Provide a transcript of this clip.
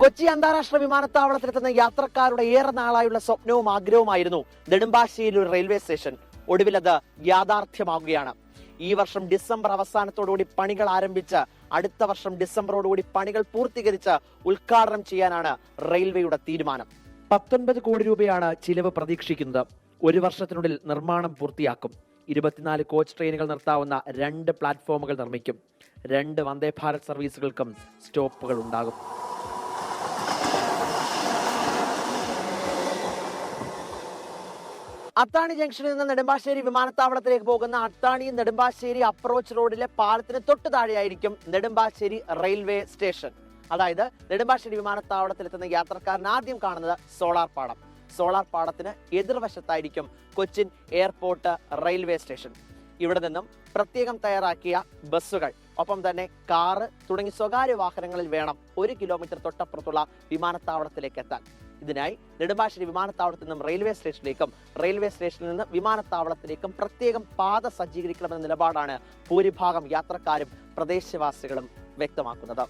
കൊച്ചി അന്താരാഷ്ട്ര വിമാനത്താവളത്തിലെത്തുന്ന യാത്രക്കാരുടെ ഏറെ നാളായുള്ള സ്വപ്നവും ആഗ്രഹവുമായിരുന്നു നെടുമ്പാശ്ശേരിയിൽ ഒരു റെയിൽവേ സ്റ്റേഷൻ. ഒടുവിൽ അത് യാഥാർത്ഥ്യമാകുകയാണ് ഈ വർഷം ഡിസംബർ അവസാനത്തോടുകൂടി പണികൾ ആരംഭിച്ച് അടുത്ത വർഷം ഡിസംബറോടുകൂടി പണികൾ പൂർത്തീകരിച്ച് ഉദ്ഘാടനം ചെയ്യാനാണ് റെയിൽവേയുടെ തീരുമാനം. പത്തൊൻപത് കോടി രൂപയാണ് ചിലവ് പ്രതീക്ഷിക്കുന്നത്. ഒരു വർഷത്തിനുള്ളിൽ നിർമ്മാണം പൂർത്തിയാക്കും. ഇരുപത്തിനാല് കോച്ച് ട്രെയിനുകൾ നിർത്താവുന്ന രണ്ട് പ്ലാറ്റ്ഫോമുകൾ നിർമ്മിക്കും. രണ്ട് വന്ദേ ഭാരത് സർവീസുകൾക്കും സ്റ്റോപ്പുകൾ ഉണ്ടാകും. അത്താണി ജംഗ്ഷനിൽ നിന്ന് നെടുമ്പാശ്ശേരി വിമാനത്താവളത്തിലേക്ക് പോകുന്ന അത്താണി നെടുമ്പാശ്ശേരി അപ്രോച്ച് റോഡിലെ പാലത്തിന് തൊട്ട് താഴെയായിരിക്കും നെടുമ്പാശ്ശേരി റെയിൽവേ സ്റ്റേഷൻ. അതായത് നെടുമ്പാശ്ശേരി വിമാനത്താവളത്തിലെത്തുന്ന യാത്രക്കാരൻ ആദ്യം കാണുന്നത് സോളാർ പാടം. സോളാർ പാടത്തിന് എതിർവശത്തായിരിക്കും കൊച്ചിൻ എയർപോർട്ട് റെയിൽവേ സ്റ്റേഷൻ. ഇവിടെ നിന്നും പ്രത്യേകം തയ്യാറാക്കിയ ബസ്സുകൾ ഒപ്പം തന്നെ കാറ് തുടങ്ങി സ്വകാര്യ വാഹനങ്ങളിൽ വേണം ഒരു കിലോമീറ്റർ തൊട്ടപ്പുറത്തുള്ള വിമാനത്താവളത്തിലേക്ക് എത്താൻ. ഇതിനായി നെടുമ്പാശ്ശേരി വിമാനത്താവളത്തിൽ നിന്നും റെയിൽവേ സ്റ്റേഷനിലേക്കും റെയിൽവേ സ്റ്റേഷനിൽ നിന്ന് വിമാനത്താവളത്തിലേക്കും പ്രത്യേകം പാത സജ്ജീകരിക്കണമെന്ന നിലപാടാണ് ഭൂരിഭാഗം യാത്രക്കാരും പ്രദേശവാസികളും വ്യക്തമാക്കുന്നത്.